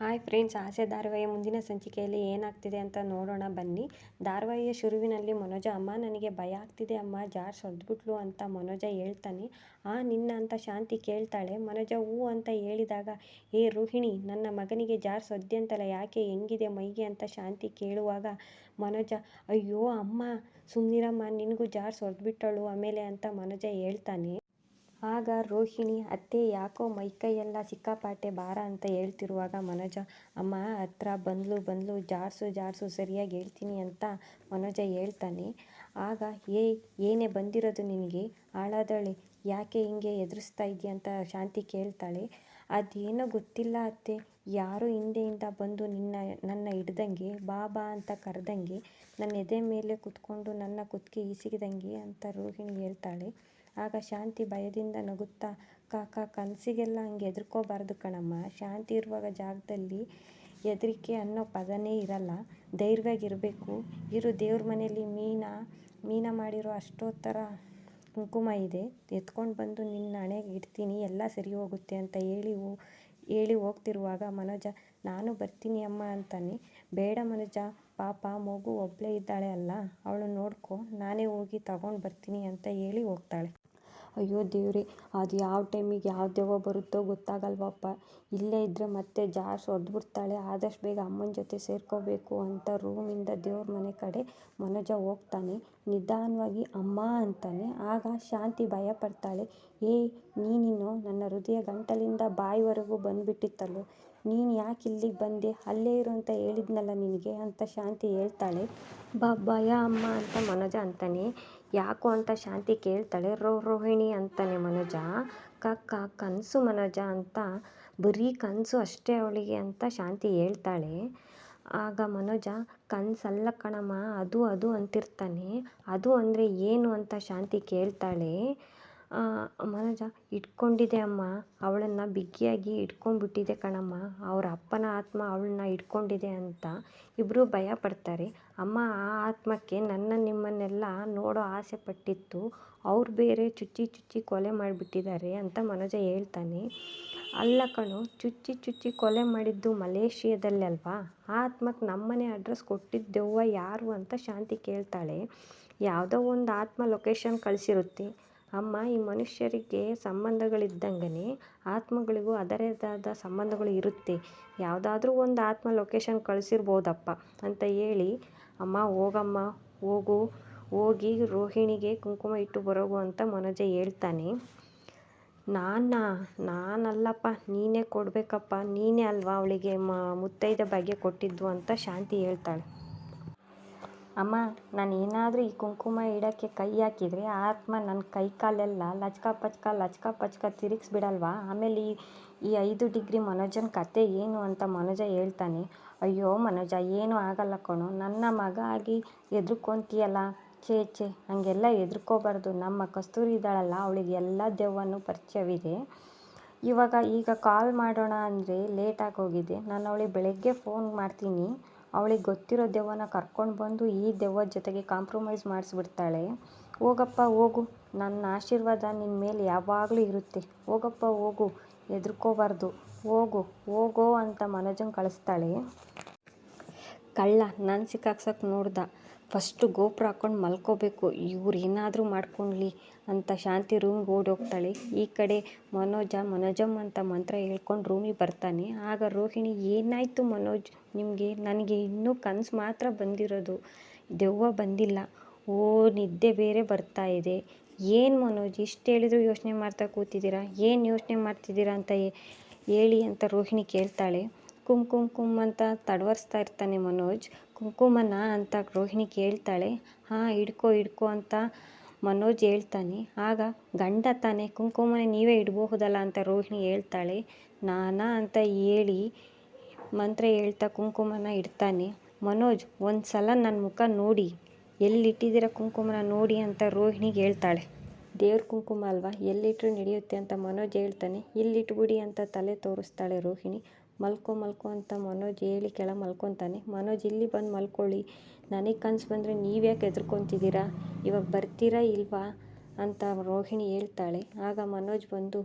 Hi friends, ಆಸೆ ಧಾರಾವಾಹಿಯ ಮುಂದಿನ ಸಂಚಿಕೆಯಲ್ಲಿ ಏನಾಗ್ತಿದೆ ಅಂತ ನೋಡೋಣ, ಬನ್ನಿ. ಧಾರಾವಾಹಿಯ ಶುರುವಿನಲ್ಲಿ ಮನೋಜ, ಅಮ್ಮ, ನನಗೆ ಭಯ ಆಗ್ತಿದೆ ಅಮ್ಮ, ಜಾರ್ ಸೊದ್ಬಿಟ್ಲು ಅಂತ ಮನೋಜ ಹೇಳ್ತಾನೆ. ಆ ನಿನ್ನ ಅಂತ ಶಾಂತಿ ಕೇಳ್ತಾಳೆ. ಮನೋಜ, ಹೂ ಅಂತ ಹೇಳಿದಾಗ ಏ ರೋಹಿಣಿ, ನನ್ನ ಮಗನಿಗೆ ಜಾರ್ ಸೊದ್ದೆ ಒದ್ದೆಂತಲ್ಲ ಯಾಕೆ ಹೆಂಗಿದೆ ಮೈಗೆ ಅಂತ ಶಾಂತಿ ಕೇಳುವಾಗ ಮನೋಜ, ಅಯ್ಯೋ, ಅಮ್ಮ ಸುಮ್ಮನಿರಮ್ಮ ನಿನಗೂ ಜಾರ್ ಸೊದ್ಬಿಟ್ಟಳು ಆಮೇಲೆ ಅಂತ ಮನೋಜ ಹೇಳ್ತಾನೆ. ಆಗ ರೋಹಿಣಿ, ಅತ್ತೆ, ಯಾಕೋ ಮೈಕೈಯೆಲ್ಲ ಸಿಕ್ಕಾಪಟ್ಟೆ ಭಾರ ಅಂತ ಹೇಳ್ತಿರುವಾಗ ಮನೋಜ, ಅಮ್ಮ, ಹತ್ರ ಬಂದ್ಲು ಬಂದ್ಲು ಜಾಡ್ಸು ಜಾಡ್ಸು ಸರಿಯಾಗಿ ಹೇಳ್ತೀನಿ ಅಂತ ಮನೋಜ ಹೇಳ್ತಾನೆ. ಆಗ, ಏ, ಏನೇ ಬಂದಿರೋದು ನಿನಗೆ? ಹಾಳಾದಳೆ, ಯಾಕೆ ಹಿಂಗೆ ಎದುರಿಸ್ತಾ ಇದೆಯಾ ಅಂತ ಶಾಂತಿ ಕೇಳ್ತಾಳೆ. ಅದೇನೋ ಗೊತ್ತಿಲ್ಲ ಅತ್ತೆ, ಯಾರೋ ಹಿಂದೆಯಿಂದ ಬಂದು ನಿನ್ನ, ನನ್ನ ಹಿಡ್ದಂಗೆ, ಬಾ ಬಾ ಅಂತ ಕರೆದಂಗೆ, ನನ್ನ ಎದೆ ಮೇಲೆ ಕುತ್ಕೊಂಡು ನನ್ನ ಕುತ್ತಿಗೆ ಈಸಿಗಿದಂಗೆ ಅಂತ ರೋಹಿಣಿ ಹೇಳ್ತಾಳೆ. ಆಗ ಶಾಂತಿ ಭಯದಿಂದ ನಗುತ್ತಾ, ಕಾಕ, ಕನಸಿಗೆಲ್ಲ ಹಂಗೆ ಹೆದರ್ಕೋಬಾರ್ದು ಕಣಮ್ಮ. ಶಾಂತಿ ಇರುವಾಗ ಜಾಗದಲ್ಲಿ ಹೆದರಿಕೆ ಅನ್ನೋ ಪದನೇ ಇರಲ್ಲ. ಧೈರ್ಯವಾಗಿರಬೇಕು ಇರು, ದೇವ್ರ ಮನೆಯಲ್ಲಿ ಮೀನಾ ಮೀನಾ ಮಾಡಿರೋ ಅಷ್ಟೊತ್ತರ ಕುಂಕುಮ ಇದೆ. ಎತ್ಕೊಂಡು ಬಂದು ನಿನ್ನ ಹಣೆಗೆ ಇಡ್ತೀನಿ. ಎಲ್ಲ ಸರಿ ಹೋಗುತ್ತೆ ಅಂತ ಹೇಳಿ ಹೇಳಿ ಹೋಗ್ತಿರುವಾಗ ಮನೋಜ, ನಾನು ಬರ್ತೀನಿ ಅಮ್ಮ ಅಂತಾನೆ. ಬೇಡ ಮನೋಜ, ಪಾಪ, ಮಗು ಒಬ್ಬಳೇ ಇದ್ದಾಳೆ ಅಲ್ಲ. ಅವಳು ನೋಡ್ಕೊ. ನಾನೇ ಹೋಗಿ ತಗೊಂಡು ಬರ್ತೀನಿ ಅಂತ ಹೇಳಿ ಹೋಗ್ತಾಳೆ. ಅಯ್ಯೋ ದೇವ್ರೆ, ಅದು ಯಾವ ಟೈಮಿಗೆ ಯಾವ ದೆವ್ವ ಬರುತ್ತೋ ಗೊತ್ತಾಗಲ್ವಪ್ಪ. ಇಲ್ಲೇ ಇದ್ದರೆ ಮತ್ತೆ ಜಾರ್ಸ್ ಹೊಡೆದ್ಬಿಡ್ತಾಳೆ ಆದಷ್ಟು ಬೇಗ ಅಮ್ಮನ ಜೊತೆ ಸೇರ್ಕೋಬೇಕು ಅಂತ ರೂಮಿಂದ ದೇವ್ರ ಮನೆ ಕಡೆ ಮನೋಜ ಹೋಗ್ತಾನೆ. ನಿಧಾನವಾಗಿ ಅಮ್ಮ ಅಂತಾನೆ. ಆಗ ಶಾಂತಿ ಭಯ ಪಡ್ತಾಳೆ. ಏ, ನೀನಿನ್ನು ನನ್ನ ಹೃದಯ ಗಂಟಲಿಂದ ಬಾಯಿವರೆಗೂ ಬಂದುಬಿಟ್ಟಿತ್ತಲ್ಲೋ. ನೀನು ಯಾಕೆ ಇಲ್ಲಿಗೆ ಬಂದೆ? ಅಲ್ಲೇ ಇರು ಅಂತ ಹೇಳಿದ್ನಲ್ಲ ನಿನಗೆ ಅಂತ ಶಾಂತಿ ಹೇಳ್ತಾಳೆ. ಬಾ ಭಯ ಅಮ್ಮ ಅಂತ ಮನೋಜ ಅಂತಾನೆ. ಯಾಕೋ ಅಂತ ಶಾಂತಿ ಕೇಳ್ತಾಳೆ. ರೋ, ರೋಹಿಣಿ ಅಂತಾನೆ ಮನೋಜ? ಕಕ್ಕ, ಕನಸು ಮನೋಜ ಅಂತ? ಬರೀ ಕನಸು ಅಷ್ಟೇ ಅವಳಿಗೆ ಅಂತ ಶಾಂತಿ ಹೇಳ್ತಾಳೆ. ಆಗ ಮನೋಜ, ಕನಸಲ್ಲ ಕಣಮ್ಮ, ಅದು ಅದು ಅಂತಿರ್ತಾನೆ. ಅದು ಅಂದರೆ ಏನು ಅಂತ ಶಾಂತಿ ಕೇಳ್ತಾಳೆ. ಮನೋಜ ಇಟ್ಕೊಂಡಿದೆ ಅಮ್ಮ. ಅವಳನ್ನು ಬಿಗಿಯಾಗಿ ಇಟ್ಕೊಂಡ್ಬಿಟ್ಟಿದೆ ಕಣಮ್ಮ. ಅವ್ರ ಅಪ್ಪನ ಆತ್ಮ ಅವಳನ್ನ ಇಟ್ಕೊಂಡಿದೆ ಅಂತ ಇಬ್ಬರೂ ಭಯ ಪಡ್ತಾರೆ. ಅಮ್ಮ ಆ ಆತ್ಮಕ್ಕೆ ನನ್ನ ನಿಮ್ಮನ್ನೆಲ್ಲ ನೋಡೋ ಆಸೆ ಪಟ್ಟಿತ್ತು. ಅವ್ರು ಬೇರೆ ಚುಚ್ಚಿ ಚುಚ್ಚಿ ಕೊಲೆ ಮಾಡಿಬಿಟ್ಟಿದ್ದಾರೆ ಅಂತ ಮನೋಜ ಹೇಳ್ತಾನೆ. ಅಲ್ಲ ಕಣೋ, ಚುಚ್ಚಿ ಚುಚ್ಚಿ ಕೊಲೆ ಮಾಡಿದ್ದು ಮಲೇಷಿಯಾದಲ್ಲಿ ಅಲ್ವಾ ಆ ಆತ್ಮಕ್ಕೆ ನಮ್ಮನೆ ಅಡ್ರೆಸ್ ಕೊಟ್ಟಿದ್ದೆವ್ವ ಯಾರು ಅಂತ ಶಾಂತಿ ಕೇಳ್ತಾಳೆ. ಯಾವುದೋ ಒಂದು ಆತ್ಮ ಲೊಕೇಶನ್ ಕಳಿಸಿರುತ್ತೆ. ಅಮ್ಮ, ಈ ಮನುಷ್ಯರಿಗೆ ಸಂಬಂಧಗಳಿದ್ದಂಗೆ ಆತ್ಮಗಳಿಗೂ ಅದರದಾದ ಸಂಬಂಧಗಳು ಇರುತ್ತೆ. ಯಾವುದಾದ್ರೂ ಒಂದು ಆತ್ಮ ಲೊಕೇಶನ್ ಕಳಿಸಿರ್ಬೋದಪ್ಪ ಅಂತ ಹೇಳಿ, ಅಮ್ಮ, ಹೋಗಮ್ಮ, ಹೋಗು, ಹೋಗಿ ರೋಹಿಣಿಗೆ ಕುಂಕುಮ ಇಟ್ಟು ಬರೋಗು ಅಂತ ಮನೋಜ ಹೇಳ್ತಾನೆ. ನಾನಾ, ನಾನಲ್ಲಪ್ಪ, ನೀನೇ ಕೊಡಬೇಕಪ್ಪ, ನೀನೇ ಅಲ್ವಾ ಅವಳಿಗೆ ಮ, ಮುತ್ತೈದೆ ಬಗ್ಗೆ ಕೊಟ್ಟಿದ್ದು? ಅಂತ ಶಾಂತಿ ಹೇಳ್ತಾಳೆ. ಅಮ್ಮ ನಾನು ಏನಾದರೂ ಈ ಕುಂಕುಮ ಇಡೋಕ್ಕೆ ಕೈ ಹಾಕಿದರೆ ಆತ್ಮ ನನ್ನ ಕೈ ಕಾಲೆಲ್ಲ ಲಚ್ಕ ಪಚ್ಕ ಲಚ್ಕ ಪಚ್ಕ ತಿರುಗಿಸ್ಬಿಡಲ್ವಾ? ಆಮೇಲೆ ಈ ಈ ಐದು ಡಿಗ್ರಿ ಮನೋಜನ ಕತೆ ಏನು ಅಂತ ಮನೋಜ ಹೇಳ್ತಾನೆ. ಅಯ್ಯೋ ಮನೋಜ, ಏನೂ ಆಗಲ್ಲ ಕಣೋ. ನನ್ನ ಮಗ ಆಗಿ ಹೆದ್ರುಕೊಂತೀಯಲ್ಲ? ಛೇ ಛೇ, ಹಾಗೆಲ್ಲ ಹೆದ್ರುಕೋಬಾರ್ದು. ನಮ್ಮ ಕಸ್ತೂರಿ ಇದ್ದಾಳಲ್ಲ, ಅವಳಿಗೆ ಎಲ್ಲ ದೆವ್ವನೂ ಪರಿಚಯವಿದೆ. ಇವಾಗ ಈಗ ಕಾಲ್ ಮಾಡೋಣ ಅಂದರೆ ಲೇಟಾಗಿ ಹೋಗಿದೆ ನಾನು ಅವಳಿಗೆ ಬೆಳಗ್ಗೆ ಫೋನ್ ಮಾಡ್ತೀನಿ. ಅವಳಿಗೆ ಗೊತ್ತಿರೋ ದೆವ್ವನ ಕರ್ಕೊಂಡು ಬಂದು ಈ ದೆವ್ವದ ಜೊತೆಗೆ ಕಾಂಪ್ರಮೈಸ್ ಮಾಡಿಸ್ಬಿಡ್ತಾಳೆ. ಹೋಗಪ್ಪ, ಹೋಗು. ನನ್ನ ಆಶೀರ್ವಾದ ನಿನ್ನ ಮೇಲೆ ಯಾವಾಗಲೂ ಇರುತ್ತೆ. ಹೋಗಪ್ಪ, ಹೋಗು. ಹೆದ್ರುಕೋಬಾರ್ದು. ಹೋಗು. ಹೋಗೋ ಅಂತ ಮನೋಜನ್ನ ಕಳಿಸ್ತಾಳೆ. ಕಳ್ಳ, ನಾನು ಸಿಕ್ಕಾಕ್ಸಕ್ಕೆ ನೋಡ್ದ. ಫಸ್ಟು ಗೋಪುರ ಹಾಕ್ಕೊಂಡು ಮಲ್ಕೋಬೇಕು. ಇವ್ರು ಏನಾದರೂ ಮಾಡ್ಕೊಳ್ಳಿ ಅಂತ ಶಾಂತಿ ರೂಮ್ಗೆ ಓಡಿ ಹೋಗ್ತಾಳೆ. ಈ ಕಡೆ ಮನೋಜ ಮನೋಜಮ್ ಅಂತ ಮಂತ್ರ ಹೇಳ್ಕೊಂಡು ರೂಮಿಗೆ ಬರ್ತಾನೆ. ಆಗ ರೋಹಿಣಿ, ಏನಾಯಿತು ಮನೋಜ್? ನಿಮಗೆ, ನನಗೆ ಇನ್ನೂ ಕನಸು ಮಾತ್ರ ಬಂದಿರೋದು. ದೆವ್ವ ಬಂದಿಲ್ಲ. ಓ, ನಿದ್ದೆ ಬೇರೆ ಬರ್ತಾ ಇದೆ. ಏನು ಮನೋಜ್, ಇಷ್ಟು ಹೇಳಿದ್ರು ಯೋಚನೆ ಮಾಡ್ತಾ ಕೂತಿದ್ದೀರಾ? ಏನು ಯೋಚನೆ ಮಾಡ್ತಿದ್ದೀರಾ ಅಂತ ಹೇಳಿ ಅಂತ ರೋಹಿಣಿ ಕೇಳ್ತಾಳೆ. ಕುಮ್ ಕುಮ್ ಕುಮ್ ಅಂತ ತಡವರಿಸ್ತಾ ಇರ್ತಾನೆ ಮನೋಜ್. ಕುಂಕುಮನ ಅಂತ ರೋಹಿಣಿ ಕೇಳ್ತಾಳೆ. ಹಾಂ, ಹಿಡ್ಕೋ ಹಿಡ್ಕೋ ಅಂತ ಮನೋಜ್ ಹೇಳ್ತಾನೆ. ಆಗ ಗಂಡ ತಾನೆ, ಕುಂಕುಮನ ನೀವೇ ಇಡಬಹುದಲ್ಲ ಅಂತ ರೋಹಿಣಿ ಹೇಳ್ತಾಳೆ. ನಾನಾ ಅಂತ ಹೇಳಿ ಮಂತ್ರ ಹೇಳ್ತಾ ಕುಂಕುಮನ ಇಡ್ತಾನೆ. ಮನೋಜ್ ಒಂದು ಸಲ ನನ್ನ ಮುಖ ನೋಡಿ. ಎಲ್ಲಿಟ್ಟಿದ್ದೀರ ಕುಂಕುಮನ ನೋಡಿ ಅಂತ ರೋಹಿಣಿಗೆ ಹೇಳ್ತಾಳೆ. ದೇವ್ರ ಕುಂಕುಮ ಅಲ್ವಾ? ಎಲ್ಲಿಟ್ಟರು ನಡೆಯುತ್ತೆ ಅಂತ ಮನೋಜ್ ಹೇಳ್ತಾನೆ. ಇಲ್ಲಿಟ್ಬಿಡಿ ಅಂತ ತಲೆ ತೋರಿಸ್ತಾಳೆ ರೋಹಿಣಿ. ಮಲ್ಕೊ ಮಲ್ಕೊ ಅಂತ ಮನೋಜ್ ಹೇಳಿ ಕೆಳಗೆ ಮಲ್ಕೊತಾನೆ. ಮನೋಜ್, ಇಲ್ಲಿ ಬಂದು ಮಲ್ಕೊಳ್ಳಿ. ನನಗೆ ಕನ್ಸು ಬಂದರೆ ನೀವ್ಯಾಕೆ ಹೆದ್ರ್ಕೊತಿದ್ದೀರಾ ಇವಾಗ ಬರ್ತೀರಾ ಇಲ್ವಾ ಅಂತ ರೋಹಿಣಿ ಹೇಳ್ತಾಳೆ. ಆಗ ಮನೋಜ್ ಬಂದು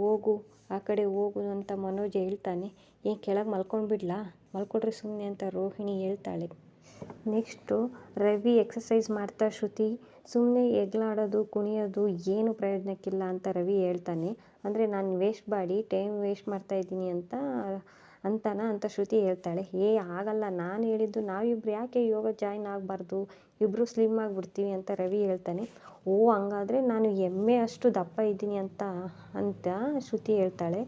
ಹೋಗು, ಆ ಕಡೆ ಹೋಗು ಅಂತ ಮನೋಜ್ ಹೇಳ್ತಾನೆ. ಏನು ಕೆಳಗೆ ಮಲ್ಕೊಂಡ್ಬಿಡ್ಲಾ ಮಲ್ಕೊಡ್ರಿ ಸುಮ್ಮನೆ ಅಂತ ರೋಹಿಣಿ ಹೇಳ್ತಾಳೆ. ನೆಕ್ಸ್ಟು ರವಿ ಎಕ್ಸಸೈಸ್ ಮಾಡ್ತಾ ಶ್ರುತಿ. ಸುಮ್ಮನೆ ಎಗ್ಲಾಡೋದು, ಕುಣಿಯೋದು ಏನು ಪ್ರಯೋಜನಕ್ಕಿಲ್ಲ ಅಂತ ರವಿ ಹೇಳ್ತಾನೆ. ಅಂದರೆ ನಾನು ವೇಸ್ಟ್ ಮಾಡಿ ಟೈಮ್ ವೇಸ್ಟ್ ಮಾಡ್ತಾ ಇದ್ದೀನಿ ಅಂತ, ಅಂತಾನ ಅಂತ ಶ್ರುತಿ ಹೇಳ್ತಾಳೆ. ಏ, ಆಗಲ್ಲ. ನಾನು ಹೇಳಿದ್ದು ನಾವಿಬ್ರು ಯಾಕೆ ಯೋಗ ಜಾಯ್ನ್ ಆಗಬಾರ್ದು? ಇಬ್ಬರು ಸ್ಲಿಮ್ ಆಗಿಬಿಡ್ತೀವಿ ಅಂತ ರವಿ ಹೇಳ್ತಾನೆ. ಓ, ಹಂಗಾದರೆ ನಾನು ಎಮ್ಮೆ ಅಷ್ಟು ದಪ್ಪ ಇದ್ದೀನಿ ಅಂತ ಅಂತ ಶ್ರುತಿ ಹೇಳ್ತಾಳೆ.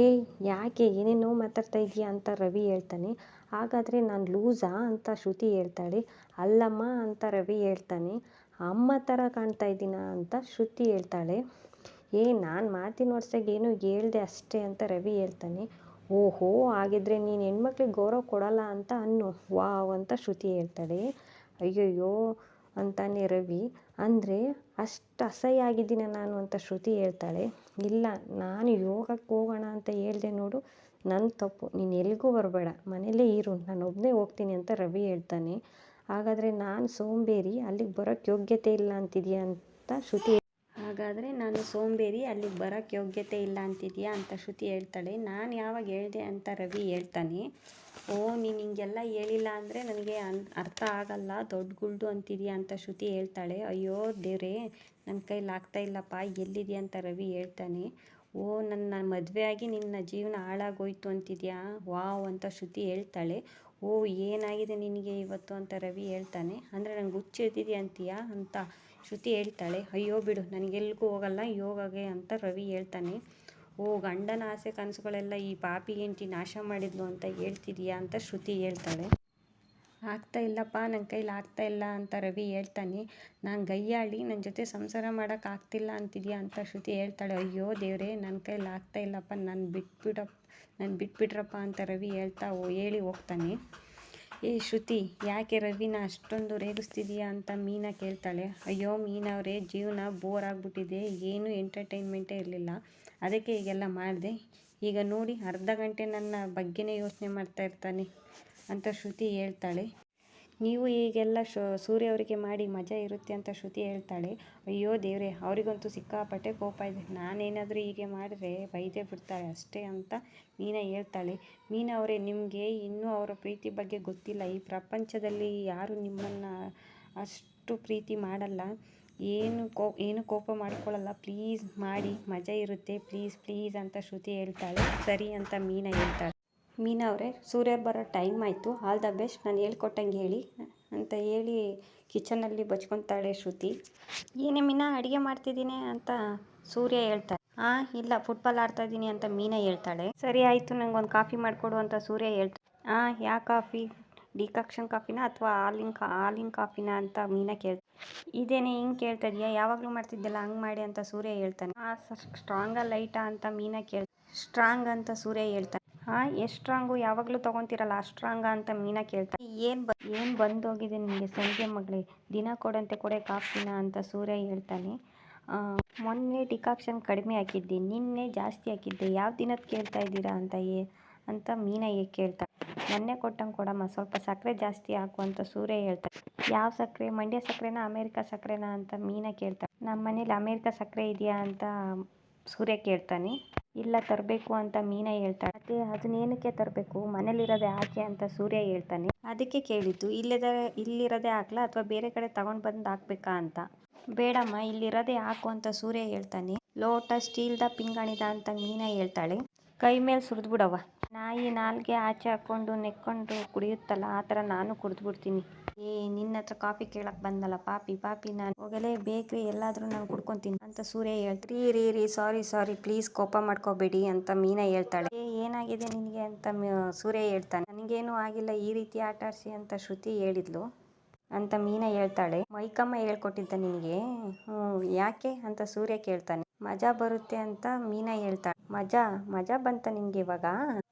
ಏ, ಯಾಕೆ ಏನೇನೋ ಮಾತಾಡ್ತಾ ಇದೆಯಾ ಅಂತ ರವಿ ಹೇಳ್ತಾನೆ. ಹಾಗಾದರೆ ನಾನು ಲೂಸಾ ಅಂತ ಶ್ರುತಿ ಹೇಳ್ತಾಳೆ, ಅಲ್ಲಮ್ಮ ಅಂತ ರವಿ ಹೇಳ್ತಾನೆ, ಅಮ್ಮ ಥರ ಕಾಣ್ತಾ ಇದ್ದೀನಾ ಅಂತ ಶ್ರುತಿ ಹೇಳ್ತಾಳೆ. ಏ, ನಾನು ಮಾತಿನ ವರ್ಷಕ್ಕೆ ಏನು ಹೇಳ್ದೆ ಅಷ್ಟೇ ಅಂತ ರವಿ ಹೇಳ್ತಾನೆ. ಓಹೋ, ಹಾಗಿದ್ರೆ ನೀನು ಹೆಣ್ಮಕ್ಳಿಗೆ ಗೌರವ ಕೊಡಲ್ಲ ಅಂತ ಅನ್ನು, ವಾವ್ ಅಂತ ಶ್ರುತಿ ಹೇಳ್ತಾಳೆ. ಅಯ್ಯಯ್ಯೋ ಅಂತಾನೆ ರವಿ. ಅಂದರೆ ಅಷ್ಟು ಅಸಹ್ಯ ಆಗಿದ್ದೀನ ನಾನು ಅಂತ ಶ್ರುತಿ ಹೇಳ್ತಾಳೆ. ಇಲ್ಲ, ನಾನು ಯೋಗಕ್ಕೆ ಹೋಗೋಣ ಅಂತ ಹೇಳ್ದೆ ನೋಡು ನನ್ನ ತಪ್ಪು, ನೀನು ಎಲ್ಲಿಗೂ ಬರಬೇಡ. ಮನೆಯಲ್ಲೇ ಇರು, ನಾನು ಒಬ್ಬನೇ ಹೋಗ್ತೀನಿ ಅಂತ ರವಿ ಹೇಳ್ತಾನೆ. ಹಾಗಾದರೆ ನಾನು ಸೋಂಬೇರಿ, ಅಲ್ಲಿಗೆ ಬರೋಕ್ಕೆ ಯೋಗ್ಯತೆ ಇಲ್ಲ ಅಂತಿದೆಯಾ ಅಂತ ಶ್ರುತಿ ಹಾಗಾದರೆ ನಾನು ಸೋಂಬೇರಿ, ಅಲ್ಲಿಗೆ ಬರೋಕ್ಕೆ ಯೋಗ್ಯತೆ ಇಲ್ಲ ಅಂತಿದೆಯಾ ಅಂತ ಶ್ರುತಿ ಹೇಳ್ತಾಳೆ. ನಾನು ಯಾವಾಗ ಹೇಳಿದೆ ಅಂತ ರವಿ ಹೇಳ್ತಾನೆ. ಓ, ನೀನು ಹಿಂಗೆಲ್ಲ ಹೇಳಿಲ್ಲ ಅಂದರೆ ನನಗೆ ಅನ್, ಅರ್ಥ ಆಗಲ್ಲ, ದೊಡ್ಡ ಗುಲ್ಡು ಅಂತಿದೆಯಾ ಅಂತ ಶ್ರುತಿ ಹೇಳ್ತಾಳೆ. ಅಯ್ಯೋ ದೇವ್ರೇ ನನ್ನ ಕೈಲಿ ಆಗ್ತಾ ಇಲ್ಲಪ್ಪ, ಎಲ್ಲಿದೆಯಾ ಅಂತ ರವಿ ಹೇಳ್ತಾನೆ. ಓ ನನ್ನ ಮದುವೆ ಆಗಿ ನಿನ್ನ ಜೀವನ ಹಾಳಾಗೋಯ್ತು ಅಂತಿದ್ಯಾ? ವಾವ್ ಅಂತ ಶ್ರುತಿ ಹೇಳ್ತಾಳೆ. ಓ, ಏನಾಗಿದೆ ನಿನಗೆ ಇವತ್ತು ಅಂತ ರವಿ ಹೇಳ್ತಾನೆ. ಅಂದರೆ ನಂಗೆ ಹುಚ್ಚಿಡ್ದಿದ್ಯಾ ಅಂತೀಯಾ ಅಂತ ಶ್ರುತಿ ಹೇಳ್ತಾಳೆ. ಅಯ್ಯೋ ಬಿಡು ನನಗೆಲ್ಗೂ ಹೋಗಲ್ಲ, ಯೋಗಗೆ ಅಂತ ರವಿ ಹೇಳ್ತಾನೆ. ಓ, ಗಂಡನ ಆಸೆ ಕನಸುಗಳೆಲ್ಲ ಈ ಪಾಪಿ ಹೆಂಡ್ತಿ ನಾಶ ಮಾಡಿದ್ಲು ಅಂತ ಹೇಳ್ತಿದೀಯಾ ಅಂತ ಶ್ರುತಿ ಹೇಳ್ತಾಳೆ. ಆಗ್ತಾ ಇಲ್ಲಪ್ಪ ನನ್ನ ಕೈಲಿ ಆಗ್ತಾ ಇಲ್ಲ ಅಂತ ರವಿ ಹೇಳ್ತಾನೆ. ನಾನು ಗಯ್ಯಾಳಿ ನನ್ನ ಜೊತೆ ಸಂಸಾರ ಮಾಡೋಕೆ ಆಗ್ತಿಲ್ಲ ಅಂತಿದ್ಯಾ ಅಂತ ಶ್ರುತಿ ಹೇಳ್ತಾಳೆ. ಅಯ್ಯೋ ದೇವರೇ ನನ್ನ ಕೈಲಿ ಆಗ್ತಾ ಇಲ್ಲಪ್ಪ, ನಾನು ಬಿಟ್ಬಿಡಪ್ಪ ನಾನು ಬಿಟ್ಬಿಟ್ರಪ್ಪ ಅಂತ ರವಿ ಹೇಳ್ತಾ ಹೇಳಿ ಹೋಗ್ತಾನೆ. ಏ ಶ್ರುತಿ, ಯಾಕೆ ರವಿನ ಅಷ್ಟೊಂದು ರೇಗಿಸ್ತಿದೀಯಾ ಅಂತ ಮೀನಾ ಕೇಳ್ತಾಳೆ. ಅಯ್ಯೋ ಮೀನವರೇ, ಜೀವನ ಬೋರ್ ಆಗಿಬಿಟ್ಟಿದೆ. ಏನು ಎಂಟರ್ಟೈನ್ಮೆಂಟೇ ಇರಲಿಲ್ಲ. ಅದಕ್ಕೆ ಹೀಗೆಲ್ಲ ಮಾಡಿದೆ. ಈಗ ನೋಡಿ ಅರ್ಧ ಗಂಟೆ ನನ್ನ ಬಗ್ಗೆನೇ ಯೋಚನೆ ಮಾಡ್ತಾ ಇರ್ತಾನೆ ಅಂತ ಶ್ರುತಿ ಹೇಳ್ತಾಳೆ. ನೀವು ಈಗೆಲ್ಲ ಸೂರ್ಯ ಅವರಿಗೆ ಮಾಡಿ ಮಜಾ ಇರುತ್ತೆ ಅಂತ ಶ್ರುತಿ ಹೇಳ್ತಾಳೆ. ಅಯ್ಯೋ ದೇವ್ರೆ, ಅವರಿಗಂತೂ ಸಿಕ್ಕಾಪಟ್ಟೆ ಕೋಪ ಇದೆ. ನಾನೇನಾದರೂ ಹೀಗೆ ಮಾಡಿದ್ರೆ ಬೈದೇ ಬಿಡ್ತಾಳೆ ಅಷ್ಟೇ ಅಂತ ಮೀನಾ ಹೇಳ್ತಾಳೆ. ಮೀನಾ ಅವರೇ, ನಿಮಗೆ ಇನ್ನೂ ಅವರ ಪ್ರೀತಿ ಬಗ್ಗೆ ಗೊತ್ತಿಲ್ಲ. ಈ ಪ್ರಪಂಚದಲ್ಲಿ ಯಾರು ನಿಮ್ಮನ್ನು ಅಷ್ಟು ಪ್ರೀತಿ ಮಾಡಲ್ಲ. ಏನು ಕೋ, ಏನು ಕೋಪ ಮಾಡ್ಕೊಳ್ಳಲ್ಲ ಪ್ಲೀಸ್ ಮಾಡಿ. ಮಜಾ ಇರುತ್ತೆ. ಪ್ಲೀಸ್ ಪ್ಲೀಸ್ ಅಂತ ಶ್ರುತಿ ಹೇಳ್ತಾಳೆ. ಸರಿ ಅಂತ ಮೀನಾ ಹೇಳ್ತಾಳೆ. ಮೀನಾ ಅವರೇ, ಸೂರ್ಯ ಬರೋ ಟೈಮ್ ಆಯಿತು. All the best. ನಾನು ಹೇಳ್ಕೊಟ್ಟಂಗೆ ಹೇಳಿ ಅಂತ ಹೇಳಿ ಕಿಚನಲ್ಲಿ ಬಚ್ಕೊತಾಳೆ ಶ್ರುತಿ. ಏನೇ ಮೀನಾ, ಅಡುಗೆ ಮಾಡ್ತಿದ್ದೀನಿ ಅಂತ ಸೂರ್ಯ ಹೇಳ್ತಾಳೆ. ಹಾಂ ಇಲ್ಲ ಫುಟ್ಬಾಲ್ ಆಡ್ತಾ ಇದ್ದೀನಿ ಅಂತ ಮೀನಾ ಹೇಳ್ತಾಳೆ. ಸರಿ ಆಯಿತು, ನಂಗೊಂದು ಕಾಫಿ ಮಾಡಿಕೊಡು ಅಂತ ಸೂರ್ಯ ಹೇಳ್ತಾಳೆ. ಹಾಂ ಯಾ ಕಾಫಿ? ಡಿಕಾಕ್ಷನ್ ಕಾಫಿನಾ ಅಥವಾ ಹಾಲಿನ ಕಾ ಹಾಲಿನ ಕಾಫಿನಾ ಅಂತ ಮೀನಾ ಕೇಳ್ತಾ, ಇದೇನೇ ಹಿಂಗೆ ಕೇಳ್ತಾ ಯಾವಾಗಲೂ ಮಾಡ್ತಿದ್ದಲ್ಲ, ಹಂಗೆ ಮಾಡಿ ಅಂತ ಸೂರ್ಯ ಹೇಳ್ತಾನೆ. ಹಾಂ ಸ್ಟ್ರಾಂಗ ಲೈಟಾ ಅಂತ ಮೀನಾ ಕೇಳ್ ಸ್ಟ್ರಾಂಗ್ ಅಂತ ಸೂರ್ಯ ಹೇಳ್ತಾನೆ. ಹಾಂ, ಎಷ್ಟು ಸ್ಟ್ರಾಂಗು ಯಾವಾಗಲೂ ತೊಗೊತೀರಲ್ಲ, ಅಷ್ಟು ಸ್ಟ್ರಾಂಗ ಅಂತ ಮೀನಾ ಕೇಳ್ತಾನೆ ಏನು ಬ, ಏನು ಬಂದೋಗಿದೆ ನಿಮಗೆ ಸಂಜೆ ಮಗಳೇ? ದಿನ ಕೊಡಂತೆ ಕೊಡೆ ಕಾಫಿನ ಅಂತ ಸೂರ್ಯ ಹೇಳ್ತಾನೆ. ಮೊನ್ನೆ ಡಿಕಾಕ್ಷನ್ ಕಡಿಮೆ ಹಾಕಿದ್ದೆ, ನಿನ್ನೆ ಜಾಸ್ತಿ ಹಾಕಿದ್ದೆ, ಯಾವ ದಿನದ ಕೇಳ್ತಾ ಇದ್ದೀರಾ ಅಂತ ಏ, ಅಂತ ಮೀನಾ ಕೇಳ್ತಾ ಮೊನ್ನೆ ಕೊಟ್ಟಂಗೆ ಕೊಡಮ್ಮ. ಸ್ವಲ್ಪ ಸಕ್ಕರೆ ಜಾಸ್ತಿ ಹಾಕು ಅಂತ ಸೂರ್ಯ ಹೇಳ್ತಾರೆ ಯಾವ ಸಕ್ಕರೆ ಮಂಡ್ಯ ಸಕ್ಕರೆನಾ ಅಮೇರಿಕಾ ಸಕ್ಕರೆನಾ ಅಂತ ಮೀನಾ ಕೇಳ್ತಾಳೆ. ನಮ್ಮ ಮನೇಲಿ ಅಮೇರಿಕ ಸಕ್ಕರೆ ಇದೆಯಾ ಅಂತ ಸೂರ್ಯ ಕೇಳ್ತಾನೆ. ಇಲ್ಲ, ತರಬೇಕು ಅಂತ ಮೀನಾ ಹೇಳ್ತಾಳೆ. ಮತ್ತೆ ಅದನ್ನೇನಕ್ಕೆ ತರಬೇಕು? ಮನೇಲಿರೋದೆ ಹಾಕಿ ಅಂತ ಸೂರ್ಯ ಹೇಳ್ತಾನೆ. ಅದಕ್ಕೆ ಕೇಳಿದ್ದು, ಇಲ್ಲದ, ಇಲ್ಲಿರೋದೇ ಹಾಕ್ಲಾ ಅಥವಾ ಬೇರೆ ಕಡೆ ತಗೊಂಡು ಬಂದು ಹಾಕ್ಬೇಕಾ ಅಂತ. ಬೇಡಮ್ಮ, ಇಲ್ಲಿರೋದೇ ಹಾಕು ಅಂತ ಸೂರ್ಯ ಹೇಳ್ತಾನೆ. ಲೋಟ ಸ್ಟೀಲ್ದ ಪಿಂಗಾಣಿದ ಅಂತ ಮೀನಾ ಹೇಳ್ತಾಳೆ. ಕೈ ಮೇಲೆ ಸುರಿದ್ಬಿಡವ್ವ. ನಾಯಿ ನಾಲ್ಗೆ ಆಚೆ ಹಾಕ್ಕೊಂಡು ನೆಕ್ಕೊಂಡು ಕುಡಿಯುತ್ತಲ್ಲ, ಆ ಥರ ನಾನು ಕುಡಿದ್ಬಿಡ್ತೀನಿ. ಏ, ನಿನ್ನ ಹತ್ರ ಕಾಫಿ ಕೇಳಕ್ಕೆ ಬಂದಲ್ಲ ಪಾಪಿ ಪಾಪಿ ನಾನು. ಹೋಗಲೇ ಬೇಕ್ರಿ ಎಲ್ಲಾದರೂ ನಾನು ಕುಡ್ಕೊತೀನಿ ಅಂತ ಸೂರ್ಯ ಹೇಳ್ತಾರೆ ರೀ ರೀ ಸಾರಿ ಸಾರಿ, ಪ್ಲೀಸ್ ಕೋಪ ಮಾಡ್ಕೋಬೇಡಿ ಅಂತ ಮೀನಾ ಹೇಳ್ತಾಳೆ. ಏ, ಏನಾಗಿದೆ ನಿನಗೆ ಅಂತ ಸೂರ್ಯ ಹೇಳ್ತಾನೆ. ನನಗೇನು ಆಗಿಲ್ಲ, ಈ ರೀತಿ ಆಟ ಅಂತ ಶ್ರುತಿ ಹೇಳಿದ್ಲು ಅಂತ ಮೀನಾ ಹೇಳ್ತಾಳೆ. ಮೈಕಮ್ಮ ಹೇಳ್ಕೊಟ್ಟಿದ್ದ ನಿನಗೆ? ಹ್ಞೂ ಯಾಕೆ ಅಂತ ಸೂರ್ಯ ಕೇಳ್ತಾನೆ. ಮಜಾ ಬರುತ್ತೆ ಅಂತ ಮೀನಾ ಹೇಳ್ತಾಳೆ. ಮಜಾ ಮಜಾ ಬಂತ ನಿನ್ಗೆ ಇವಾಗ?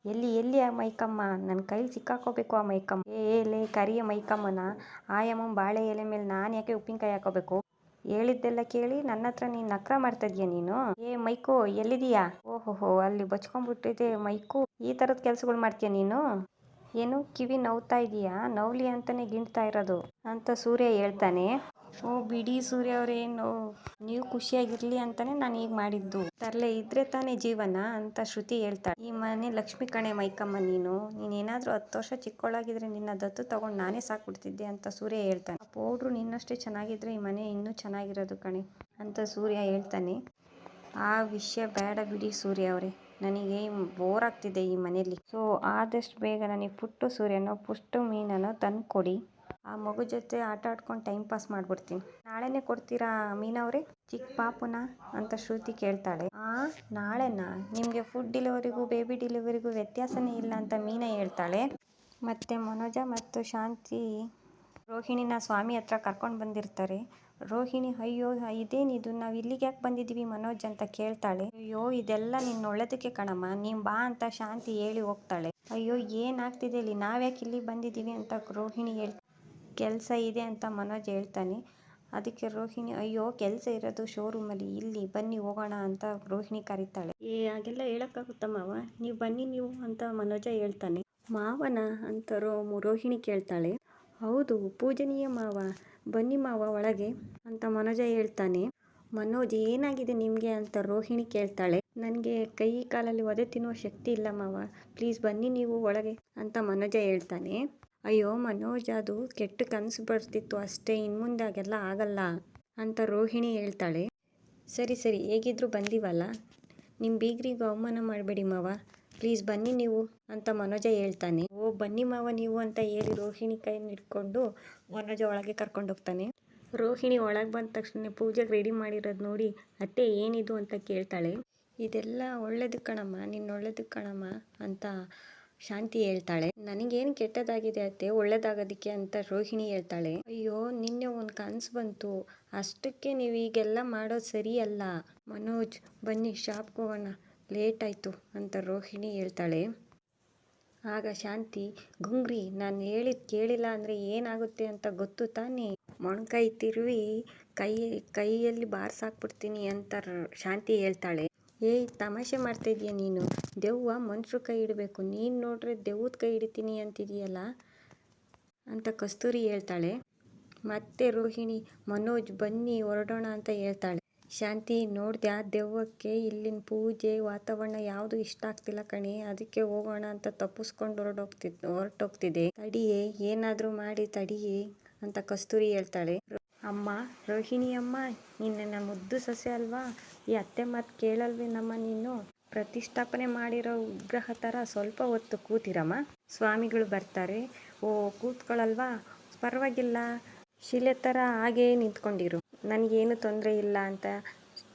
ಎಲ್ಲಿ ಎಲ್ಲಿ ಆ ಮೈಕಮ್ಮ? ನನ್ನ ಕೈಲಿ ಸಿಕ್ಕಾಕೋಬೇಕು ಆ ಮೈಕಮ್ಮ. ಏ ಏಲೆ ಕರಿಯ ಮೈಕಮ್ಮನ. ಆಯಮ್ಮ ಬಾಳೆ ಎಲೆ ಮೇಲೆ ನಾನು ಯಾಕೆ ಉಪ್ಪಿನಕಾಯಿ ಹಾಕೋಬೇಕು? ಹೇಳಿದ್ದೆಲ್ಲ ಕೇಳಿ ನನ್ನ ಹತ್ರ ನೀನು ನಕ್ರ ಮಾಡ್ತಾ ಇದೀಯ ನೀನು? ಏ, ಮೈಕು ಎಲ್ಲಿದೀಯಾ ಓಹೋಹೋ, ಅಲ್ಲಿ ಬಚ್ಕೊಂಡ್ಬಿಟ್ಟಿದೆ ಮೈಕು. ಈ ಥರದ ಕೆಲಸಗಳು ಮಾಡ್ತೀಯ ನೀನು? ಏನು ಕಿವಿ ನೋವ್ತಾ ಇದೆಯಾ? ನೋವ್ಲಿ ಅಂತಾನೆ ಗಿಣ್ತಾ ಇರೋದು. ಅಂತ ಸೂರ್ಯ ಹೇಳ್ತಾನೆ. ಓ ಬಿಡಿ ಸೂರ್ಯ ಅವರೇ, ನೋ, ನೀವು ಖುಷಿಯಾಗಿರ್ಲಿ ಅಂತಾನೆ ನಾನು ಈಗ ಮಾಡಿದ್ದು. ತರಲೆ, ಇದ್ರೆ ತಾನೇ ಜೀವನ ಅಂತ ಶ್ರುತಿ ಹೇಳ್ತಾಳೆ. ಈ ಮನೆ ಲಕ್ಷ್ಮಿ ಕಣೆ ಮೈಕಮ್ಮ ನೀನು. ನೀನೇನಾದ್ರೂ ಹತ್ತು ವರ್ಷ ಚಿಕ್ಕವಳಾಗಿದ್ರೆ ನಿನ್ನ ದತ್ತು ತಗೊಂಡು ನಾನೇ ಸಾಕ್ಬಿಡ್ತಿದ್ದೆ ಅಂತ ಸೂರ್ಯ ಹೇಳ್ತಾನೆ. ಪೌಡ್ರು ನಿನ್ನಷ್ಟೇ ಚೆನ್ನಾಗಿದ್ರೆ ಈ ಮನೆ ಇನ್ನೂ ಚೆನ್ನಾಗಿರೋದು ಕಣೆ, ಅಂತ ಸೂರ್ಯ ಹೇಳ್ತಾನೆ. ಆ ವಿಷಯ ಬೇಡ ಬಿಡಿ ಸೂರ್ಯ ಅವರೇ. ನನಗೆ ಬೋರ್ ಆಗ್ತಿದೆ ಈ ಮನೆಯಲ್ಲಿ. ಸೊ ಆದಷ್ಟು ಬೇಗ ನನಗೆ ಪುಟ್ಟು ಸೂರ್ಯನೋ, ಪುಟ್ಟು ಮೀನನೋ ತಂದು ಕೊಡಿ ಆ ಮಗು ಜೊತೆ ಆಟ ಆಡ್ಕೊಂಡು ಟೈಮ್ ಪಾಸ್ ಮಾಡ್ಬಿಡ್ತೀನಿ. ನಾಳೆನೇ ಕೊಡ್ತೀರಾ ಮೀನವ್ರೆ ಚಿಕ್ಕ ಪಾಪುನ ಅಂತ ಶ್ರುತಿ ಕೇಳ್ತಾಳೆ. ಆ, ನಾಳೆನಾ? ನಿಮಗೆ ಫುಡ್ ಡೆಲಿವರಿಗೂ ಬೇಬಿ ಡೆಲಿವರಿಗೂ ವ್ಯತ್ಯಾಸನೇ ಇಲ್ಲ ಅಂತ ಮೀನ ಹೇಳ್ತಾಳೆ. ಮತ್ತು ಮನೋಜ ಮತ್ತು ಶಾಂತಿ ರೋಹಿಣಿನ ಸ್ವಾಮಿ ಹತ್ರ ಕರ್ಕೊಂಡು ಬಂದಿರ್ತಾರೆ. ರೋಹಿಣಿ, ಅಯ್ಯೋ, ಇದೇನಿದು? ನಾವು ಇಲ್ಲಿಗೆ ಯಾಕೆ ಬಂದಿದ್ದೀವಿ ಮನೋಜ್ ಅಂತ ಕೇಳ್ತಾಳೆ. ಅಯ್ಯೋ, ಇದೆಲ್ಲ ನಿನ್ನ ಒಳ್ಳೆದಕ್ಕೆ ಕಣಮ್ಮ. ನೀನು ಬಾ ಅಂತ ಶಾಂತಿ ಹೇಳಿ ಹೋಗ್ತಾಳೆ. ಅಯ್ಯೋ, ಏನಾಗ್ತಿದೆ ಇಲ್ಲಿ? ನಾವ್ಯಾಕೆ ಇಲ್ಲಿ ಬಂದಿದ್ದೀವಿ ಅಂತ ರೋಹಿಣಿ ಹೇಳ್, ಕೆಲಸ ಇದೆ ಅಂತ ಮನೋಜ್ ಹೇಳ್ತಾನೆ. ಅದಕ್ಕೆ ರೋಹಿಣಿ, ಅಯ್ಯೋ, ಕೆಲಸ ಇರೋದು ಶೋರೂಮಲ್ಲಿ. ಇಲ್ಲಿ ಬನ್ನಿ ಹೋಗೋಣ ಅಂತ ರೋಹಿಣಿ ಕರೀತಾಳೆ. ಏ, ಹಾಗೆಲ್ಲ ಹೇಳೋಕ್ಕಾಗುತ್ತಾ ಮಾವ ನೀವು ಬನ್ನಿ ನೀವು ಅಂತ ಮನೋಜ ಹೇಳ್ತಾನೆ. ಮಾವನ ಅಂತ ರೋ, ರೋಹಿಣಿ ಕೇಳ್ತಾಳೆ. ಹೌದು, ಪೂಜನೀಯ ಮಾವ. ಬನ್ನಿ ಮಾವ ಒಳಗೆ ಅಂತ ಮನೋಜ ಹೇಳ್ತಾನೆ. ಮನೋಜ್, ಏನಾಗಿದೆ ನಿಮಗೆ ಅಂತ ರೋಹಿಣಿ ಕೇಳ್ತಾಳೆ. ನನಗೆ ಕೈ ಕಾಲಲ್ಲಿ ಒದೆ ತಿನ್ನುವ ಶಕ್ತಿ ಇಲ್ಲ ಮಾವ. ಪ್ಲೀಸ್ ಬನ್ನಿ ನೀವು ಒಳಗೆ ಅಂತ ಮನೋಜ ಹೇಳ್ತಾನೆ. ಅಯ್ಯೋ ಮನೋಜ್, ಅದು ಕೆಟ್ಟ ಕನಸು ಬರ್ತಿತ್ತು ಅಷ್ಟೇ ಇನ್ನು ಮುಂದೆ ಹಾಗೆಲ್ಲ ಆಗಲ್ಲ ಅಂತ ರೋಹಿಣಿ ಹೇಳ್ತಾಳೆ. ಸರಿ ಸರಿ, ಹೇಗಿದ್ರು ಬಂದಿವಲ್ಲ. ನಿಮ್ಮ ಬೀಗ್ರಿಗೂ ಅವಮಾನ ಮಾಡಬೇಡಿ ಮಾವ. ಪ್ಲೀಸ್ ಬನ್ನಿ ನೀವು ಅಂತ ಮನೋಜ ಹೇಳ್ತಾನೆ. ಓ, ಬನ್ನಿ ಮಾವ ನೀವು ಅಂತ ಹೇಳಿ ರೋಹಿಣಿ ಕೈ ಹಿಡ್ಕೊಂಡು ಮನೋಜ ಒಳಗೆ ಕರ್ಕೊಂಡು ಹೋಗ್ತಾನೆ. ರೋಹಿಣಿ ಒಳಗೆ ಬಂದ ತಕ್ಷಣ ಪೂಜೆಗೆ ರೆಡಿ ಮಾಡಿರೋದು ನೋಡಿ ಅತ್ತೆ ಏನಿದು ಅಂತ ಕೇಳ್ತಾಳೆ. ಇದೆಲ್ಲ ಒಳ್ಳೇದು ಕಣಮ್ಮ ನಿನ್ನ ಒಳ್ಳೇದು ಕಣಮ್ಮ ಅಂತ ಶಾಂತಿ ಹೇಳ್ತಾಳೆ. ನನಗೇನು ಕೆಟ್ಟದಾಗಿದೆ ಅತ್ತೆ, ಒಳ್ಳೇದಾಗೋದಕ್ಕೆ ಅಂತ ರೋಹಿಣಿ ಹೇಳ್ತಾಳೆ. ಅಯ್ಯೋ, ನಿನ್ನೆ ಒಂದು ಕನಸು ಬಂತು. ಅಷ್ಟಕ್ಕೆ ನೀವು ಈಗೆಲ್ಲ ಮಾಡೋದು ಸರಿಯಲ್ಲ. ಮನೋಜ್, ಬನ್ನಿ ಶಾಪ್ಗೆ ಹೋಗೋಣ. ಲೇಟ್ ಆಯಿತು ಅಂತ ರೋಹಿಣಿ ಹೇಳ್ತಾಳೆ. ಆಗ ಶಾಂತಿ, ಗುಂಗ್ರಿ, ನಾನು ಹೇಳಿದ್ ಕೇಳಿಲ್ಲ ಅಂದರೆ ಏನಾಗುತ್ತೆ ಅಂತ ಗೊತ್ತು ತಾನೇ? ಮೊಣಕೈ ತಿರುವಿ, ಕೈ, ಕೈಯಲ್ಲಿ ಬಾರ್ಸಾಕ್ಬಿಡ್ತೀನಿ ಅಂತ ಶಾಂತಿ ಹೇಳ್ತಾಳೆ. ಏಯ್, ತಮಾಷೆ ಮಾಡ್ತಾಯಿದ್ಯಾ ನೀನು? ದೆವ್ವ ಮನುಷ್ರು ಕೈ ಇಡಬೇಕು. ನೀನು ನೋಡ್ರೆ ದೆವ್ವದ ಕೈ ಹಿಡಿತೀನಿ ಅಂತಿದೆಯಲ್ಲ? ಅಂತ ಕಸ್ತೂರಿ ಹೇಳ್ತಾಳೆ. ಮತ್ತೆ ರೋಹಿಣಿ, ಮನೋಜ್, ಬನ್ನಿ, ಹೊರಡೋಣ ಅಂತ ಹೇಳ್ತಾಳೆ. ಶಾಂತಿ ನೋಡ್ದ್ಯಾ ದೆವ್ವಕ್ಕೆ ಇಲ್ಲಿನ ಪೂಜೆ ವಾತಾವರಣ ಯಾವುದು ಇಷ್ಟ ಆಗ್ತಿಲ್ಲ ಕಣೆ, ಅದಕ್ಕೆ ಹೋಗೋಣ ಅಂತ ತಪ್ಪಿಸ್ಕೊಂಡು ಹೊರಟೋಗ್ತಿ, ಹೊರಟೋಗ್ತಿದೆ. ತಡಿಯೇ, ಏನಾದರೂ ಮಾಡಿ ತಡಿಯೇ ಅಂತ ಕಸ್ತೂರಿ ಹೇಳ್ತಾಳೆ. ಅಮ್ಮ ರೋಹಿಣಿ ಅಮ್ಮ ನಿನ್ನ ನನ್ನ ಮುದ್ದು ಸೊಸೆ ಅಲ್ವಾ? ಈ ಅತ್ತೆ ಮಾತು ಕೇಳಲ್ವೇನಮ್ಮ ನೀನು? ಪ್ರತಿಷ್ಠಾಪನೆ ಮಾಡಿರೋ ವಿಗ್ರಹ ಥರ ಸ್ವಲ್ಪ ಹೊತ್ತು ಕೂತಿರಮ್ಮ. ಸ್ವಾಮಿಗಳು ಬರ್ತಾರೆ. ಓ ಕೂತ್ಕೊಳ್ಳಲ್ವಾ ಪರವಾಗಿಲ್ಲ. ಶಿಲೆ ಥರ ಹಾಗೇ ನಿಂತ್ಕೊಂಡಿರು. ನನಗೇನು ತೊಂದರೆ ಇಲ್ಲ ಅಂತ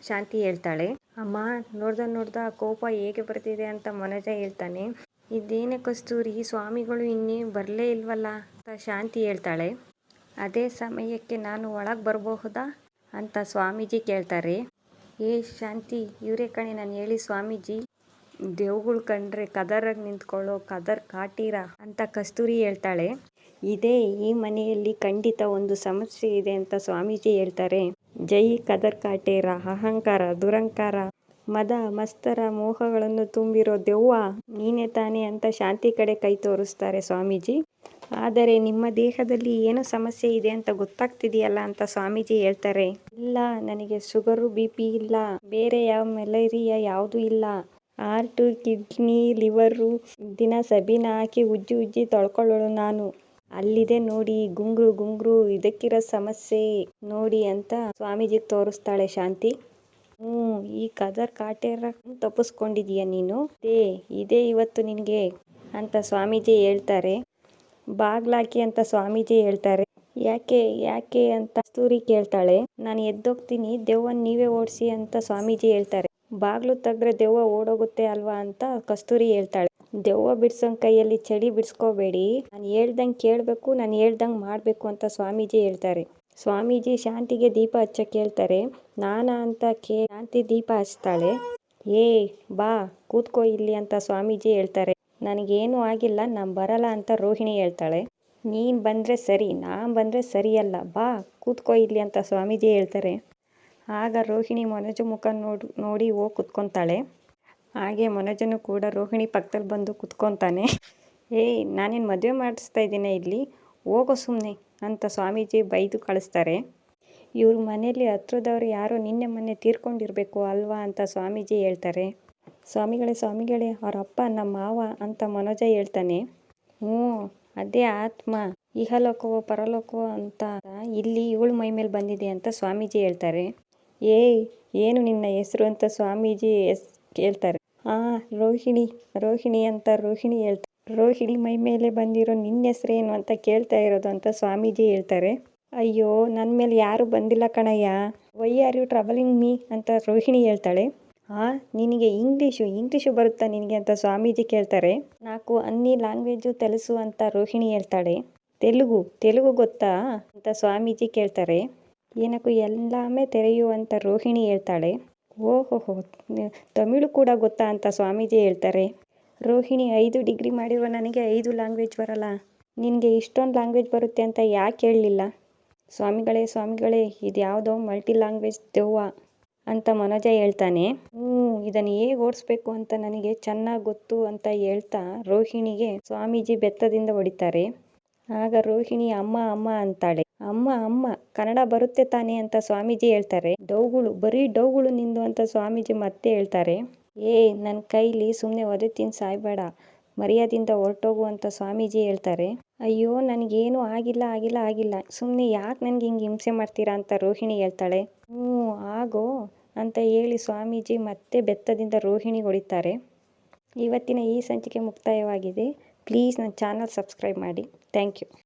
ಶಾಂತಿ ಹೇಳ್ತಾಳೆ. ಅಮ್ಮ, ನೋಡ್ದ ನೋಡ್ದ ಕೋಪ ಹೇಗೆ ಬರ್ತಿದೆ ಅಂತ ಮನೋಜ ಹೇಳ್ತಾನೆ. ಇದೇನೇ ಕಸ್ತೂರಿ ಸ್ವಾಮಿಗಳು ಇನ್ನೇ ಬರಲೇ ಇಲ್ವಲ್ಲ ಅಂತ ಶಾಂತಿ ಹೇಳ್ತಾಳೆ. ಅದೇ ಸಮಯಕ್ಕೆ ನಾನು ಒಳಗೆ ಬರಬಹುದಾ ಅಂತ ಸ್ವಾಮೀಜಿ ಕೇಳ್ತಾರೆ. ಏ ಶಾಂತಿ, ಇವರೇ ಕಣೆ, ನಾನು ಹೇಳಿ ಸ್ವಾಮೀಜಿ. ದೇವ್ಗಳು ಕಂಡ್ರೆ ಕದರಾಗಿ ನಿಂತ್ಕೊಳ್ಳೋ ಕದರ್ ಕಾಟೀರ ಅಂತ ಕಸ್ತೂರಿ ಹೇಳ್ತಾಳೆ. ಇದೇ, ಈ ಮನೆಯಲ್ಲಿ ಖಂಡಿತ ಒಂದು ಸಮಸ್ಯೆ ಇದೆ ಅಂತ ಸ್ವಾಮೀಜಿ ಹೇಳ್ತಾರೆ. ಜೈ ಕದರ್ ಕಾಟೇರ, ಅಹಂಕಾರ ದುರಂಕಾರ ಮದ, ಮಸ್ತರ, ಮೋಹಗಳನ್ನು ತುಂಬಿರೋ ದೆವ್ವ ನೀನೇ ತಾನೇ ಅಂತ ಶಾಂತಿ ಕಡೆ ಕೈ ತೋರಿಸ್ತಾರೆ ಸ್ವಾಮೀಜಿ. ಆದರೆ ನಿಮ್ಮ ದೇಹದಲ್ಲಿ ಏನು ಸಮಸ್ಯೆ ಇದೆ ಅಂತ ಗೊತ್ತಾಗ್ತಿದೆಯಲ್ಲ ಅಂತ ಸ್ವಾಮೀಜಿ ಹೇಳ್ತಾರೆ. ಇಲ್ಲ, ನನಗೆ ಶುಗರು ಬಿ ಪಿ ಇಲ್ಲ, ಬೇರೆ ಯಾವ ಮೆಲೇರಿಯಾ ಯಾವುದೂ ಇಲ್ಲ. ಹಾರ್ಟು ಕಿಡ್ನಿ ಲಿವರು ದಿನ ಸಬೀನಾ ಹಾಕಿ ಉಜ್ಜಿ ಉಜ್ಜಿ ತೊಳ್ಕೊಳ್ಳೋಳು ನಾನು. ಅಲ್ಲಿದೆ ನೋಡಿ, ಗುಂಗ್ರು ಗುಂಗ್ರು, ಇದಕ್ಕಿರೋ ಸಮಸ್ಯೆ ನೋಡಿ ಅಂತ ಸ್ವಾಮೀಜಿಗೆ ತೋರಿಸ್ತಾಳೆ ಶಾಂತಿ. ಹ್ಞೂ, ಈ ಕದರ್ ಕಾಟೇರ ತಪ್ಪಿಸ್ಕೊಂಡಿದೀಯ ನೀನು? ದೇ, ಇದೇ ಇವತ್ತು ನಿನಗೆ ಅಂತ ಸ್ವಾಮೀಜಿ ಹೇಳ್ತಾರೆ. ಬಾಗ್ಲಾಕಿ ಅಂತ ಸ್ವಾಮೀಜಿ ಹೇಳ್ತಾರೆ. ಯಾಕೆ ಯಾಕೆ ಅಂತ ಕಸ್ತೂರಿ ಕೇಳ್ತಾಳೆ. ನಾನು ಎದ್ದೋಗ್ತೀನಿ, ದೆವ್ವನ್ ನೀವೇ ಓಡಿಸಿ ಅಂತ ಸ್ವಾಮೀಜಿ ಹೇಳ್ತಾರೆ. ಬಾಗ್ಲು ತೆಗ್ದ್ರೆ ದೆವ್ವ ಓಡೋಗುತ್ತೆ ಅಲ್ವಾ ಅಂತ ಕಸ್ತೂರಿ ಹೇಳ್ತಾಳೆ. ದೆವ್ವ ಬಿಡ್ಸೋನ್ ಕೈಯಲ್ಲಿ ಚಳಿ ಬಿಡಿಸ್ಕೋಬೇಡಿ. ನಾನು ಹೇಳ್ದಂಗೆ ಕೇಳಬೇಕು, ನಾನು ಹೇಳ್ದಂಗೆ ಮಾಡಬೇಕು ಅಂತ ಸ್ವಾಮೀಜಿ ಹೇಳ್ತಾರೆ. ಸ್ವಾಮೀಜಿ ಶಾಂತಿಗೆ ದೀಪ ಹಚ್ಚಕ್ಕೆ ಹೇಳ್ತಾರೆ ನಾನಾ ಅಂತ ಕೇ, ಶಾಂತಿ ದೀಪ ಹಚ್ತಾಳೆ. ಏ, ಬಾ, ಕೂತ್ಕೋ ಇಲ್ಲಿ ಅಂತ ಸ್ವಾಮೀಜಿ ಹೇಳ್ತಾರೆ. ನನಗೇನು ಆಗಿಲ್ಲ, ನಾನು ಬರಲ್ಲ ಅಂತ ರೋಹಿಣಿ ಹೇಳ್ತಾಳೆ. ನೀನು ಬಂದರೆ ಸರಿ, ನಾನು ಬಂದರೆ ಸರಿಯಲ್ಲ, ಬಾ, ಕೂತ್ಕೋ ಇಲ್ಲಿ ಅಂತ ಸ್ವಾಮೀಜಿ ಹೇಳ್ತಾರೆ. ಆಗ ರೋಹಿಣಿ ಮನೋಜ ಮುಖ ನೋಡಿ ನೋಡಿ ಓ ಕುತ್ಕೊತಾಳೆ. ಹಾಗೆ ಮನೋಜನು ಕೂಡ ರೋಹಿಣಿ ಪಕ್ಕದಲ್ಲಿ ಬಂದು ಕುತ್ಕೊತಾನೆ. ಏಯ್ ನಾನೇನು ಮದುವೆ ಮಾಡಿಸ್ತಾ ಇದ್ದೀನಿ ಇಲ್ಲಿ? ಹೋಗೋ ಸುಮ್ಮನೆ ಅಂತ ಸ್ವಾಮೀಜಿ ಬೈದು ಕಳಿಸ್ತಾರೆ. ಇವ್ರ ಮನೆಯಲ್ಲಿ ಹತ್ರದವ್ರು ಯಾರೋ ನಿನ್ನೆ ಮೊನ್ನೆ ತೀರ್ಕೊಂಡಿರಬೇಕು ಅಲ್ವಾ ಅಂತ ಸ್ವಾಮೀಜಿ ಹೇಳ್ತಾರೆ. ಸ್ವಾಮಿಗಳೇ ಸ್ವಾಮಿಗಳೇ, ಅವ್ರ ಅಪ್ಪ ನಮ್ಮ ಮಾವ ಅಂತ ಮನೋಜ ಹೇಳ್ತಾನೆ. ಹ್ಞೂ, ಅದೇ ಆತ್ಮ. ಇಹಲೋಕವೋ, ಪರಲೋಕವೋ ಅಂತ ಇಲ್ಲಿ ಇವಳು ಮೈ ಮೇಲೆ ಬಂದಿದೆ ಅಂತ ಸ್ವಾಮೀಜಿ ಹೇಳ್ತಾರೆ. ಏ ಏನು ನಿನ್ನ ಹೆಸರು ಅಂತ ಸ್ವಾಮೀಜಿ ಎಸ್, ಕೇಳ್ತಾರೆ. ಆ, ರೋಹಿಣಿ ರೋಹಿಣಿ ಅಂತ ರೋಹಿಣಿ ಹೇಳ್ತಾರೆ. ರೋಹಿಣಿ ಮೈ ಮೇಲೆ ಬಂದಿರೋ ನಿನ್ನ ಹೆಸ್ರೇನು ಅಂತ ಕೇಳ್ತಾ ಇರೋದು ಅಂತ ಸ್ವಾಮೀಜಿ ಹೇಳ್ತಾರೆ. ಅಯ್ಯೋ ನನ್ನ ಮೇಲೆ ಯಾರು ಬಂದಿಲ್ಲ ಕಣಯ್ಯ. Why are you traveling me ಅಂತ ರೋಹಿಣಿ ಹೇಳ್ತಾಳೆ. ಆ, ನಿನಗೆ ಇಂಗ್ಲೀಷು ಇಂಗ್ಲೀಷು ಬರುತ್ತಾ ನಿನಗೆ ಅಂತ ಸ್ವಾಮೀಜಿ ಕೇಳ್ತಾರೆ. ನಾಲ್ಕು, ಅನ್ನಿ ಲ್ಯಾಂಗ್ವೇಜು ತಲುಸು ಅಂತ ರೋಹಿಣಿ ಹೇಳ್ತಾಳೆ. ತೆಲುಗು ತೆಲುಗು ಗೊತ್ತಾ? ಅಂತ ಸ್ವಾಮೀಜಿ ಕೇಳ್ತಾರೆ. ಏನಕ್ಕೂ ಎಲ್ಲಾಮೇ ತೆರೆಯು ರೋಹಿಣಿ ಹೇಳ್ತಾಳೆ. ಓಹೋಹೋ, ತಮಿಳು ಕೂಡ ಗೊತ್ತಾ ಅಂತ ಸ್ವಾಮೀಜಿ ಹೇಳ್ತಾರೆ. ರೋಹಿಣಿ, ಐದು ಡಿಗ್ರಿ ಮಾಡಿರುವ ನನಗೆ ಐದು ಲ್ಯಾಂಗ್ವೇಜ್ ಬರಲ್ಲ. ನಿನಗೆ ಇಷ್ಟೊಂದು ಲ್ಯಾಂಗ್ವೇಜ್ ಬರುತ್ತೆ ಅಂತ ಯಾಕೆ ಹೇಳಲಿಲ್ಲ? ಸ್ವಾಮಿಗಳೇ ಸ್ವಾಮಿಗಳೇ ಇದು ಯಾವುದೋ ಮಲ್ಟಿ ಲ್ಯಾಂಗ್ವೇಜ್ ದೆವ್ವ ಅಂತ ಮನೋಜ ಹೇಳ್ತಾನೆ. ಹ್ಞೂ ಇದನ್ನು ಹೇಗೆ ಓಡಿಸ್ಬೇಕು ಅಂತ ನನಗೆ ಚೆನ್ನಾಗಿ ಗೊತ್ತು ಅಂತ ಹೇಳ್ತಾ ರೋಹಿಣಿಗೆ ಸ್ವಾಮೀಜಿ ಬೆತ್ತದಿಂದ ಹೊಡಿತಾರೆ. ಆಗ ರೋಹಿಣಿ, ಅಮ್ಮ ಅಮ್ಮ ಅಂತಾಳೆ. ಅಮ್ಮ ಅಮ್ಮ, ಕನ್ನಡ ಬರುತ್ತೆ ತಾನೇ ಅಂತ ಸ್ವಾಮೀಜಿ ಹೇಳ್ತಾರೆ. ಡೌಗಳು, ಬರೀ ಡೌಗಳು ನಿಂದು ಅಂತ ಸ್ವಾಮೀಜಿ ಮತ್ತೆ ಹೇಳ್ತಾರೆ. ಏ ನನ್ನ ಕೈಲಿ ಸುಮ್ಮನೆ ಒದೆ ತಿಂದು ಸಾಯ್ಬೇಡ, ಮರ್ಯಾದಿಂದ ಹೊರಟೋಗು ಅಂತ ಸ್ವಾಮೀಜಿ ಹೇಳ್ತಾರೆ. ಅಯ್ಯೋ, ನನಗೇನು ಆಗಿಲ್ಲ ಆಗಿಲ್ಲ ಆಗಿಲ್ಲ. ಸುಮ್ಮನೆ ಯಾಕೆ ನನಗೆ ಹಿಂಗೆ ಹಿಂಸೆ ಮಾಡ್ತೀರಾ ಅಂತ ರೋಹಿಣಿ ಹೇಳ್ತಾಳೆ. ಹ್ಞೂ, ಆಗೋ ಅಂತ ಹೇಳಿ ಸ್ವಾಮೀಜಿ ಮತ್ತೆ ಬೆತ್ತದಿಂದ ರೋಹಿಣಿ ಹೊಡಿತಾರೆ. ಇವತ್ತಿನ ಈ ಸಂಚಿಕೆ ಮುಕ್ತಾಯವಾಗಿದೆ. ಪ್ಲೀಸ್ ನನ್ನ ಚಾನಲ್ ಸಬ್ಸ್ಕ್ರೈಬ್ ಮಾಡಿ. Thank you.